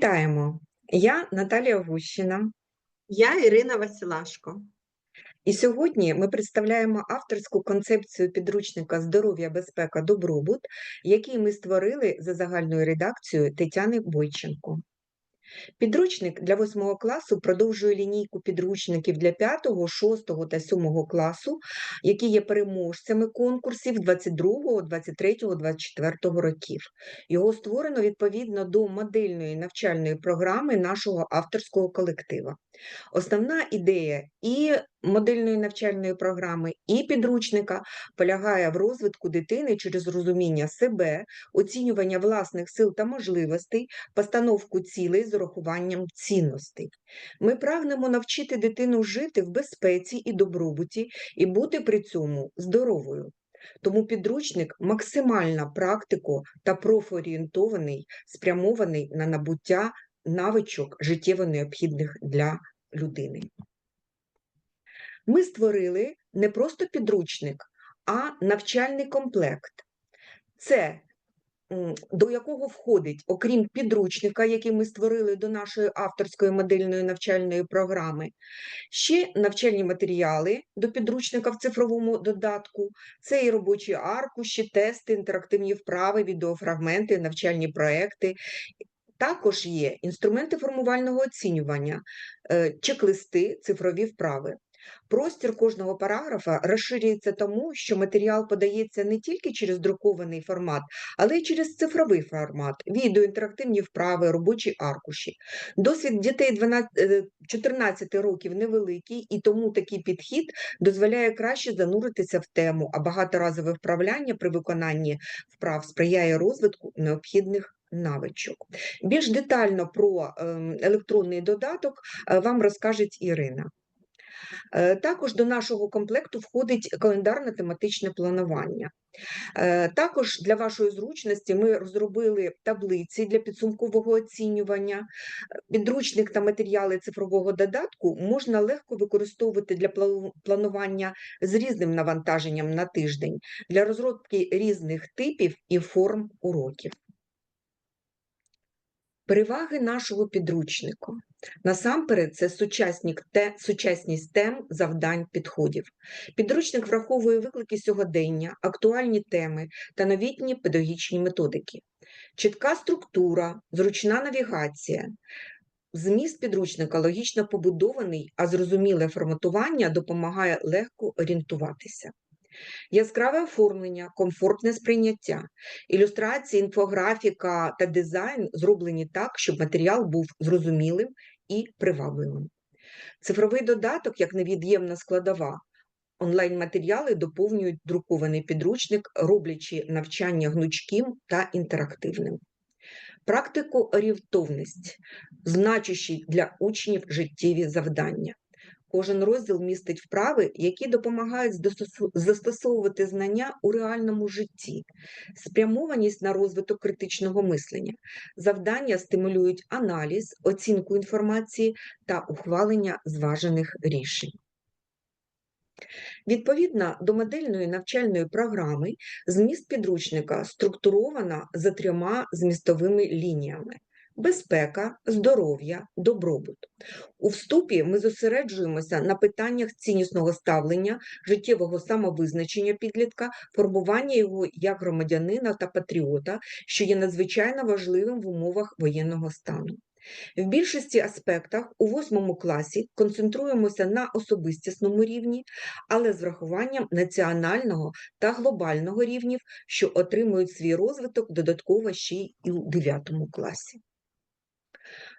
Вітаємо! Я Наталія Гущина, Я Ірина Василашко. і сьогодні ми представляємо авторську концепцію підручника Здоров'я, безпека, добробут, який ми створили за загальною редакцією Тетяни Бойченко. Підручник для 8 класу продовжує лінійку підручників для 5, 6 та 7 класу, які є переможцями конкурсів 22, 23, 24 років. Його створено відповідно до модельної навчальної програми нашого авторського колектива. Основна ідея і модельної навчальної програми, і підручника полягає в розвитку дитини через розуміння себе, оцінювання власних сил та можливостей, постановку цілей з урахуванням цінностей. Ми прагнемо навчити дитину жити в безпеці і добробуті і бути при цьому здоровою. Тому підручник максимально практико та профорієнтований, спрямований на набуття навичок життєво необхідних для людини. Ми створили не просто підручник, а навчальний комплект. Це до якого входить, окрім підручника, який ми створили до нашої авторської модельної навчальної програми, ще навчальні матеріали до підручника в цифровому додатку, це і робочі аркуші, тести, інтерактивні вправи, відеофрагменти, навчальні проекти. Також є інструменти формувального оцінювання, е, чек-листи, цифрові вправи. Простір кожного параграфа розширюється тому, що матеріал подається не тільки через друкований формат, але й через цифровий формат, відео, інтерактивні вправи, робочі аркуші. Досвід дітей 12, е, 14 років невеликий, і тому такий підхід дозволяє краще зануритися в тему, а багаторазове вправляння при виконанні вправ сприяє розвитку необхідних навичок. Більш детально про ем, електронний додаток е, вам розкаже Ірина. Е, Також до нашого комплекту входить календарно-тематичне планування. Е, Також для вашої зручності ми розробили таблиці для підсумкового оцінювання. Підручник та матеріали цифрового додатку можна легко використовувати для планування з різним навантаженням на тиждень для розробки різних типів і форм уроків. Переваги нашого підручника. Насамперед, це те, сучасність тем, завдань, підходів. Підручник враховує виклики сьогодення, актуальні теми та новітні педагогічні методики. Чітка структура, зручна навігація. Зміст підручника логічно побудований, а зрозуміле форматування допомагає легко орієнтуватися. Яскраве оформлення, комфортне сприйняття, ілюстрації, інфографіка та дизайн зроблені так, щоб матеріал був зрозумілим і привабливим. Цифровий додаток як невід'ємна складова. Онлайн-матеріали доповнюють друкований підручник, роблячи навчання гнучким та інтерактивним. Практико-орієнтовність, значущі для учнів життєві завдання. Кожен розділ містить вправи, які допомагають застосовувати знання у реальному житті, спрямованість на розвиток критичного мислення. Завдання стимулюють аналіз, оцінку інформації та ухвалення зважених рішень. Відповідно до модельної навчальної програми, зміст підручника структуровано за трьома змістовими лініями: безпека, здоров'я, добробут. У вступі ми зосереджуємося на питаннях ціннісного ставлення, життєвого самовизначення підлітка, формування його як громадянина та патріота, що є надзвичайно важливим в умовах воєнного стану. В більшості аспектах у восьмому класі концентруємося на особистісному рівні, але з врахуванням національного та глобального рівнів, що отримують свій розвиток додатково ще й у дев'ятому класі.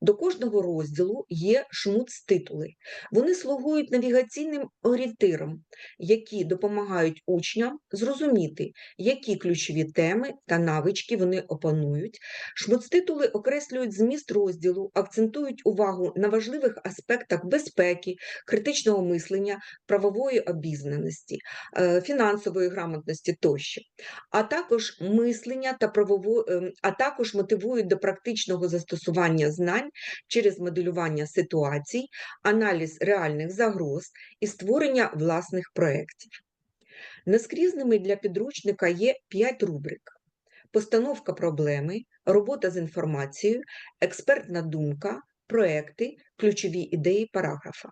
До кожного розділу є шмуц-титули. Вони слугують навігаційним орієнтиром, які допомагають учням зрозуміти, які ключові теми та навички вони опанують. Шмуц-титули окреслюють зміст розділу, акцентують увагу на важливих аспектах безпеки, критичного мислення, правової обізнаності, е, фінансової грамотності тощо, а також мислення та правово... ем, а також мотивують до практичного застосування знань через моделювання ситуацій, аналіз реальних загроз і створення власних проєктів. Нескрізними для підручника є 5 рубрик: постановка проблеми, робота з інформацією, експертна думка, проекти, ключові ідеї параграфа.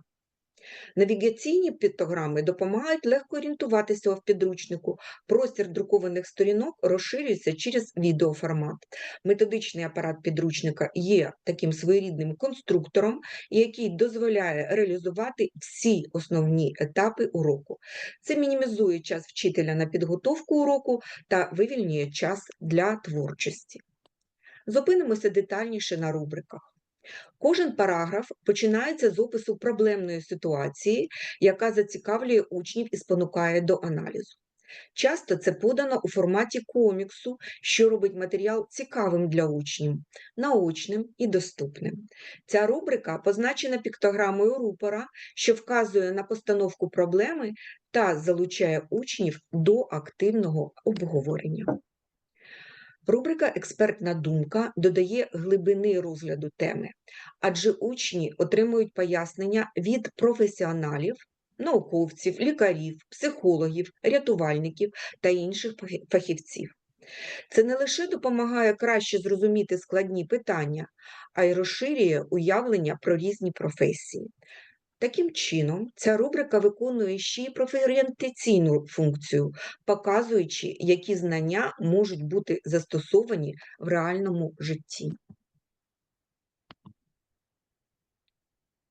Навігаційні піктограми допомагають легко орієнтуватися в підручнику. Простір друкованих сторінок розширюється через відеоформат. Методичний апарат підручника є таким своєрідним конструктором, який дозволяє реалізувати всі основні етапи уроку. Це мінімізує час вчителя на підготовку уроку та вивільнює час для творчості. Зупинимося детальніше на рубриках. Кожен параграф починається з опису проблемної ситуації, яка зацікавлює учнів і спонукає до аналізу. Часто це подано у форматі коміксу, що робить матеріал цікавим для учнів, наочним і доступним. Ця рубрика позначена піктограмою рупора, що вказує на постановку проблеми та залучає учнів до активного обговорення. Рубрика Експертна думка додає глибини розгляду теми, адже учні отримують пояснення від професіоналів, науковців, лікарів, психологів, рятувальників та інших фахівців. Це не лише допомагає краще зрозуміти складні питання, а й розширює уявлення про різні професії. Таким чином, ця рубрика виконує ще й профорієнтаційну функцію, показуючи, які знання можуть бути застосовані в реальному житті.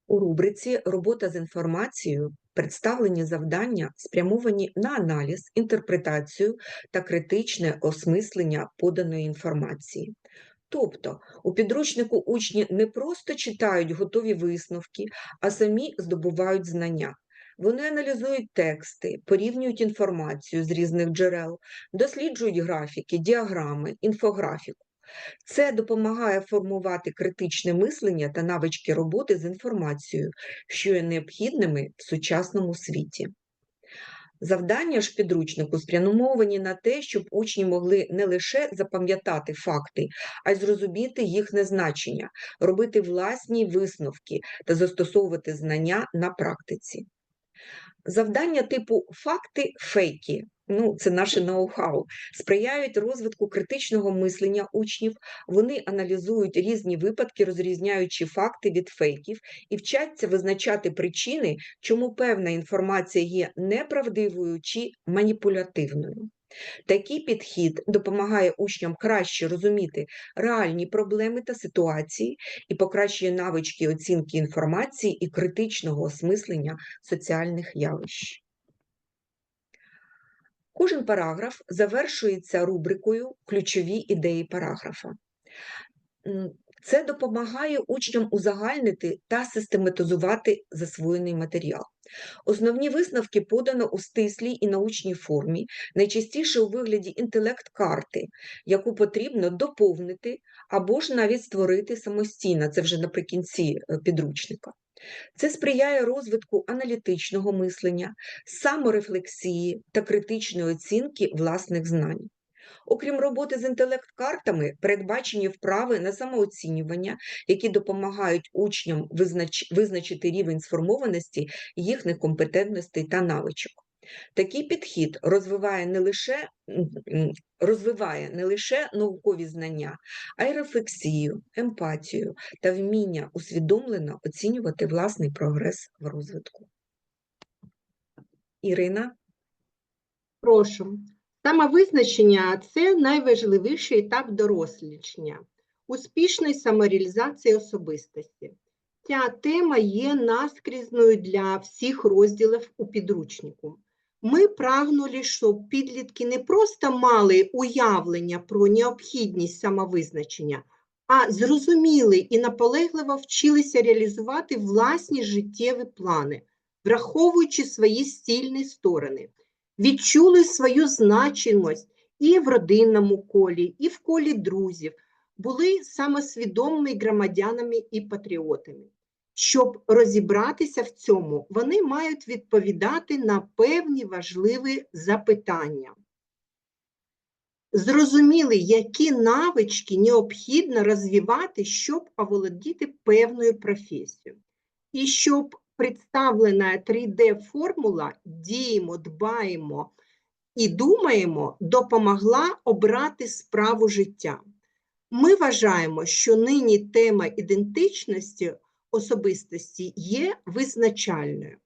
У рубриці Робота з інформацією представлені завдання, спрямовані на аналіз, інтерпретацію та критичне осмислення поданої інформації. Тобто у підручнику учні не просто читають готові висновки, а самі здобувають знання. Вони аналізують тексти, порівнюють інформацію з різних джерел, досліджують графіки, діаграми, інфографіку. Це допомагає формувати критичне мислення та навички роботи з інформацією, що є необхідними в сучасному світі. Завдання ж підручнику спрямовані на те, щоб учні могли не лише запам'ятати факти, а й зрозуміти їхнє значення, робити власні висновки та застосовувати знання на практиці. Завдання типу факти фейки, ну це наше ноу-хау, сприяють розвитку критичного мислення учнів. Вони аналізують різні випадки, розрізняючи факти від фейків, і вчаться визначати причини, чому певна інформація є неправдивою чи маніпулятивною. Такий підхід допомагає учням краще розуміти реальні проблеми та ситуації і покращує навички оцінки інформації і критичного осмислення соціальних явищ. Кожен параграф завершується рубрикою Ключові ідеї параграфа. Це допомагає учням узагальнити та систематизувати засвоєний матеріал. Основні висновки подано у стислій і научній формі, найчастіше у вигляді інтелект-карти, яку потрібно доповнити або ж навіть створити самостійно, це вже наприкінці е, підручника. Це сприяє розвитку аналітичного мислення, саморефлексії та критичної оцінки власних знань. Окрім роботи з інтелект-картами, передбачені вправи на самооцінювання, які допомагають учням визнач... визначити рівень сформованості їхніх компетентностей та навичок. Такий підхід розвиває не лише, розвиває не лише наукові знання, а й рефлексію, емпатію та вміння усвідомлено оцінювати власний прогрес в розвитку. Ірина, Прошу. Самовизначення це найважливіший етап дорослішання, успішної самореалізації особистості. Ця тема є наскрізною для всіх розділів у підручнику. Ми прагнули, щоб підлітки не просто мали уявлення про необхідність самовизначення, а зрозуміли і наполегливо вчилися реалізувати власні життєві плани, враховуючи свої стільні сторони відчули свою значимость і в родинному колі, і в колі друзів, були самосвідомими громадянами і патріотами. Щоб розібратися в цьому, вони мають відповідати на певні важливі запитання. Зрозуміли, які навички необхідно розвивати, щоб оволодіти певною професією. І щоб представлена 3D-формула діємо, дбаємо і думаємо допомогла обрати справу життя. Ми вважаємо, що нині тема ідентичності особистості є визначальною.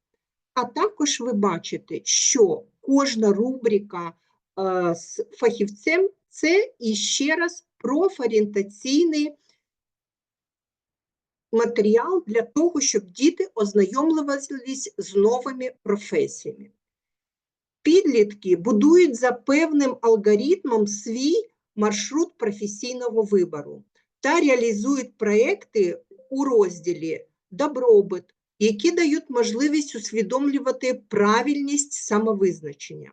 А також ви бачите, що кожна рубрика е, з фахівцем це іще раз профорієнтаційний матеріал для того, щоб діти ознайомлювалися з новими професіями. Підлітки будують за певним алгоритмом свій маршрут професійного вибору та реалізують проекти у розділі Добробут, які дають можливість усвідомлювати правильність самовизначення.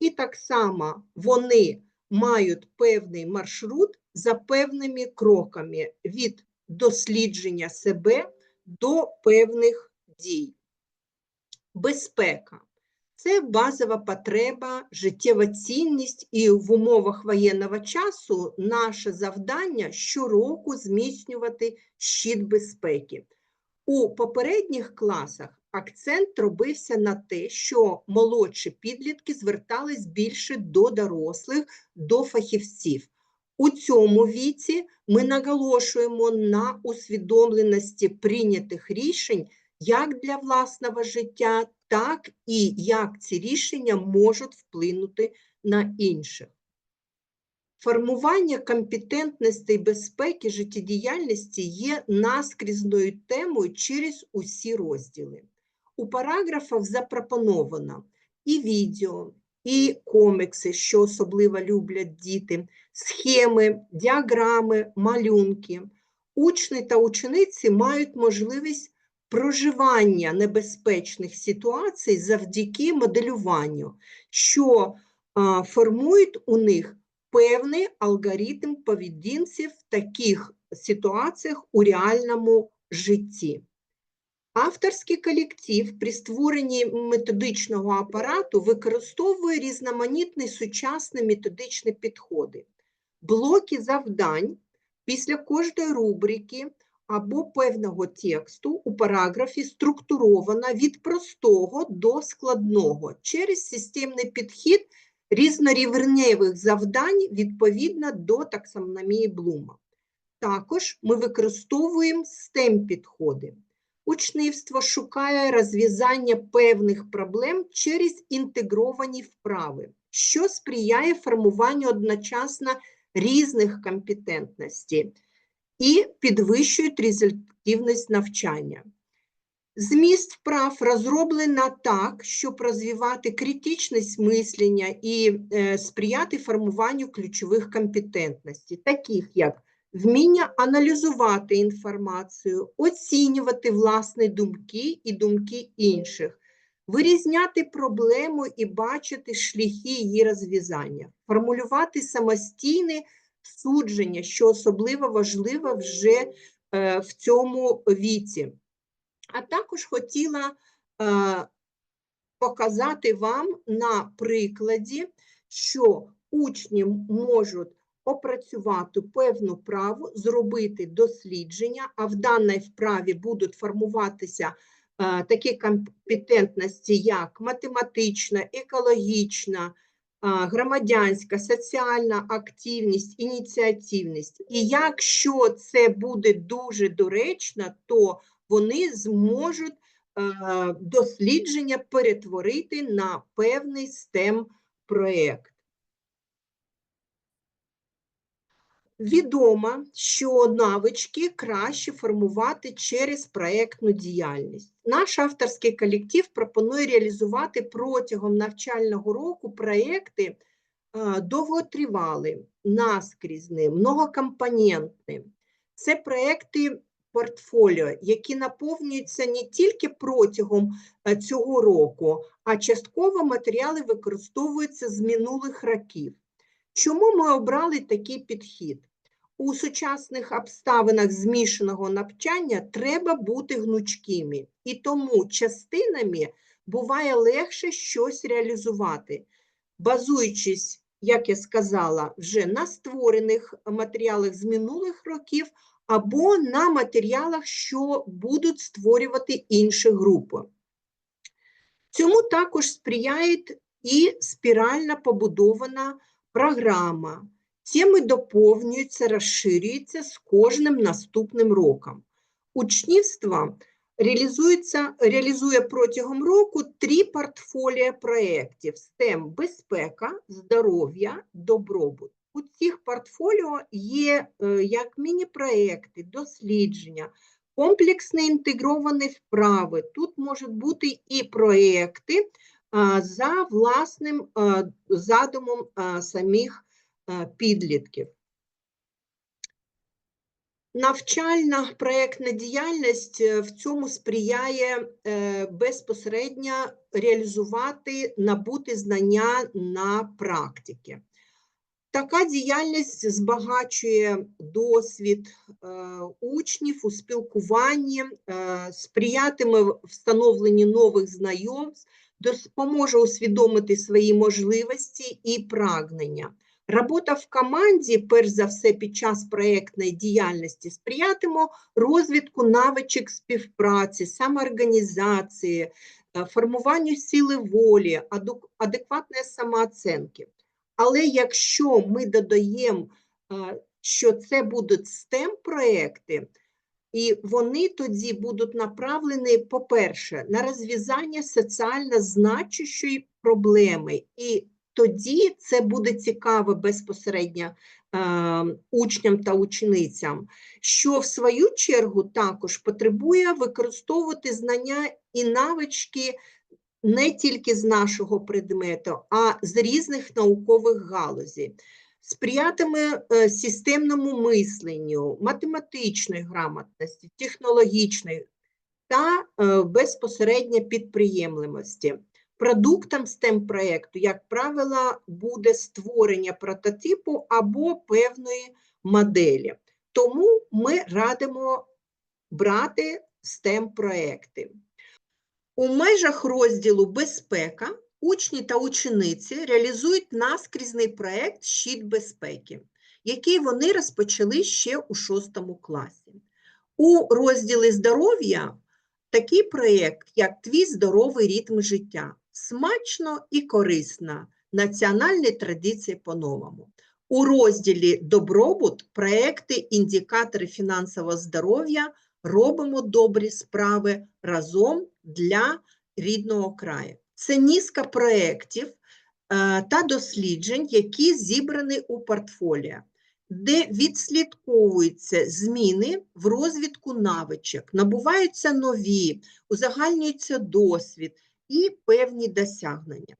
І так само вони мають певний маршрут за певними кроками від дослідження себе до певних дій. Безпека це базова потреба, життєва цінність, і в умовах воєнного часу наше завдання щороку зміцнювати щит безпеки. У попередніх класах акцент робився на те, що молодші підлітки звертались більше до дорослих, до фахівців. У цьому віці ми наголошуємо на усвідомленості прийнятих рішень як для власного життя, так і як ці рішення можуть вплинути на інших. Формування компетентності безпеки життєдіяльності є наскрізною темою через усі розділи. У параграфах запропоновано і відео, і комікси, що особливо люблять діти, схеми, діаграми, малюнки. Учні та учениці мають можливість проживання небезпечних ситуацій завдяки моделюванню, що формують у них певний алгоритм поведінці в таких ситуаціях у реальному житті. Авторський колектив при створенні методичного апарату використовує різноманітні сучасні методичні підходи, блоки завдань після кожної рубрики або певного тексту у параграфі структурована від простого до складного через системний підхід різнорівневих завдань відповідно до таксономії Блума. Також ми використовуємо STEM-підходи. Учнівство шукає розв'язання певних проблем через інтегровані вправи, що сприяє формуванню одночасно різних компетентностей і підвищують результативність навчання. Зміст вправ розроблена так, щоб розвивати критичність мислення і е, сприяти формуванню ключових компетентностей, таких як вміння аналізувати інформацію, оцінювати власні думки і думки інших, вирізняти проблему і бачити шляхи її розв'язання, формулювати самостійне судження, що особливо важливо вже е, в цьому віці. А також хотіла е, показати вам на прикладі, що учні можуть опрацювати певну праву, зробити дослідження, а в даній вправі будуть формуватися е, такі компетентності, як математична, екологічна, громадянська, соціальна активність, ініціативність. І якщо це буде дуже доречно, то вони зможуть е, дослідження перетворити на певний STEM проєкт. Відомо, що навички краще формувати через проєктну діяльність. Наш авторський колектив пропонує реалізувати протягом навчального року проєкти е, довготривалі, наскрізні, многокомпонентні. Це проєкти портфоліо, які наповнюються не тільки протягом е, цього року, а частково матеріали використовуються з минулих років. Чому ми обрали такий підхід? У сучасних обставинах змішаного навчання треба бути гнучкими, і тому частинами буває легше щось реалізувати, базуючись, як я сказала, вже на створених матеріалах з минулих років або на матеріалах, що будуть створювати інші групи. Цьому також сприяє і спірально побудована програма. Теми доповнюються, розширюються з кожним наступним роком. Учнівство реалізується, реалізує протягом року три портфоліо проєктів STEM – безпека, здоров'я, добробут. У цих портфоліо є е, як міні-проєкти, дослідження, комплексні інтегровані вправи. Тут можуть бути і проєкти за власним задумом самих а, підлітків. Навчальна проєктна діяльність е, в цьому сприяє е, безпосередньо реалізувати набути знання на практиці. Така діяльність збагачує досвід е, учнів у спілкуванні, е, сприятиме в- встановленню нових знайомств, допоможе усвідомити свої можливості і прагнення. Робота в команді, перш за все, під час проєктної діяльності сприятиме розвитку навичок співпраці, самоорганізації, е, формуванню сили волі, адекватної самооцінки. Але якщо ми додаємо, е, що це будуть STEM-проекти, і вони тоді будуть направлені, по-перше, на розв'язання соціально значущої проблеми. І тоді це буде цікаво безпосередньо е, учням та ученицям, що в свою чергу також потребує використовувати знання і навички не тільки з нашого предмету, а з різних наукових галузей. Сприятиме е, системному мисленню, математичної грамотності, технологічної та е, безпосередньо підприємливості. Продуктом STEM проєкту, як правило, буде створення прототипу або певної моделі. Тому ми радимо брати STEM проекти. У межах розділу Безпека учні та учениці реалізують наскрізний проект Щит безпеки, який вони розпочали ще у 6 класі. У розділі Здоров'я такий проєкт, як Твій здоровий ритм життя. Смачно і корисно. Національні традиції по-новому. У розділі Добробут проекти індикатори фінансового здоров'я робимо добрі справи разом для рідного краю. Це низка проєктів е, та досліджень, які зібрані у портфоліо, де відслідковуються зміни в розвитку навичок, набуваються нові, узагальнюється досвід і певні досягнення.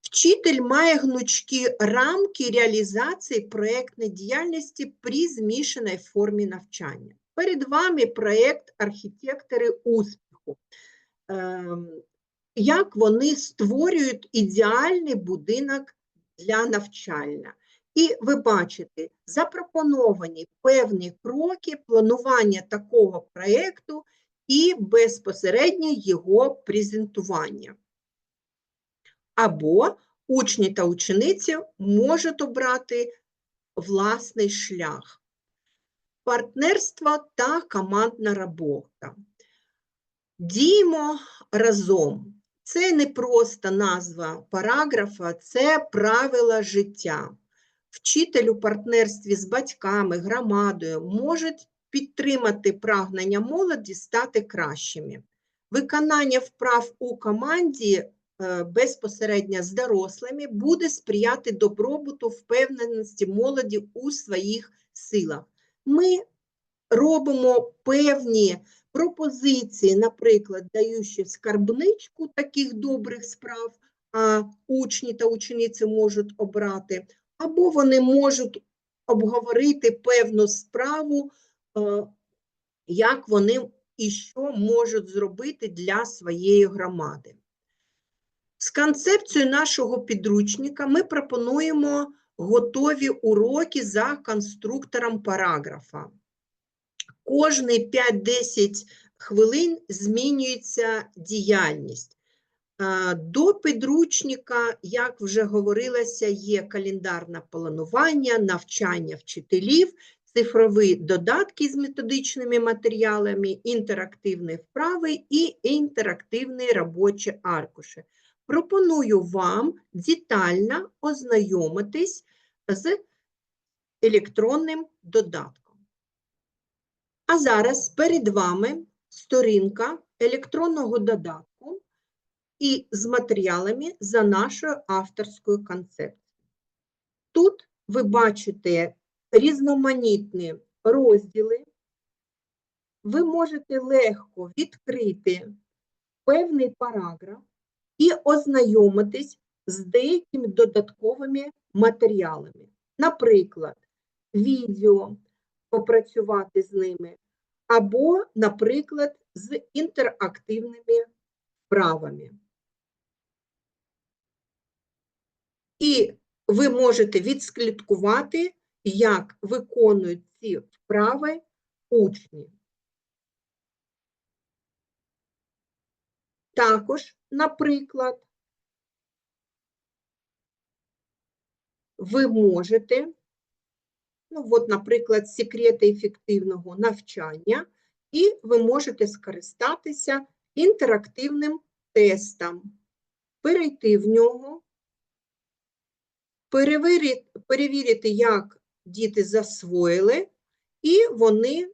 Вчитель має гнучкі рамки реалізації проєктної діяльності при змішаній формі навчання. Перед вами проєкт архітектори успіху. Ем, Як вони створюють ідеальний будинок для навчання. І ви бачите, запропоновані певні кроки планування такого проєкту і безпосередньо його презентування. Або учні та учениці можуть обрати власний шлях. Партнерство та командна робота. Діємо разом. Це не просто назва параграфа, це правила життя. Вчитель у партнерстві з батьками, громадою можуть підтримати прагнення молоді стати кращими. Виконання вправ у команді е, безпосередньо з дорослими буде сприяти добробуту, впевненості молоді у своїх силах. Ми робимо певні пропозиції, наприклад, даючи скарбничку таких добрих справ, а учні та учениці можуть обрати, або вони можуть обговорити певну справу, як вони і що можуть зробити для своєї громади. З концепцією нашого підручника ми пропонуємо готові уроки за конструктором параграфа. Кожні 5-10 хвилин змінюється діяльність. До підручника, як вже говорилося, є календарне планування, навчання вчителів, цифрові додатки з методичними матеріалами, інтерактивні вправи і інтерактивні робочі аркуші. Пропоную вам детально ознайомитись з електронним додатком. А зараз перед вами сторінка електронного додатку і з матеріалами за нашою авторською концепцією. Тут ви бачите різноманітні розділи. Ви можете легко відкрити певний параграф і ознайомитись з деякими додатковими матеріалами. Наприклад, відео, попрацювати з ними, або, наприклад, з інтерактивними вправами. І ви можете відслідкувати, як виконують ці вправи учні. Також, наприклад, ви можете, ну от, наприклад, секрети ефективного навчання, і ви можете скористатися інтерактивним тестом, перейти в нього, перевірити, перевірити, як діти засвоїли, і вони,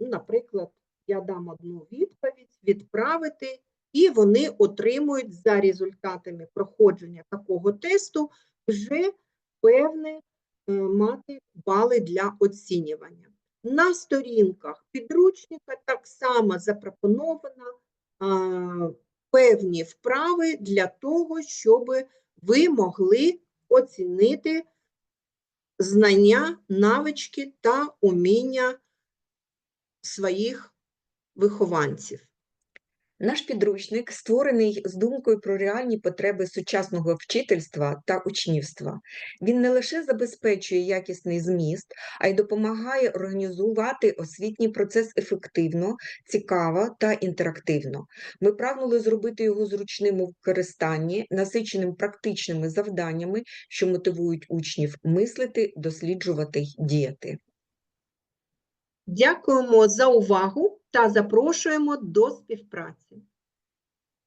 ну, наприклад, я дам одну відповідь, відправити, і вони отримують за результатами проходження такого тесту вже певні е, мати бали для оцінювання. На сторінках підручника так само запропоновано а, певні вправи для того, щоб ви могли оцінити знання, навички та уміння своїх вихованців. Наш підручник створений з думкою про реальні потреби сучасного вчительства та учнівства. Він не лише забезпечує якісний зміст, а й допомагає організувати освітній процес ефективно, цікаво та інтерактивно. Ми прагнули зробити його зручним у використанні, насиченим практичними завданнями, що мотивують учнів мислити, досліджувати й діяти. Дякуємо за увагу та запрошуємо до співпраці.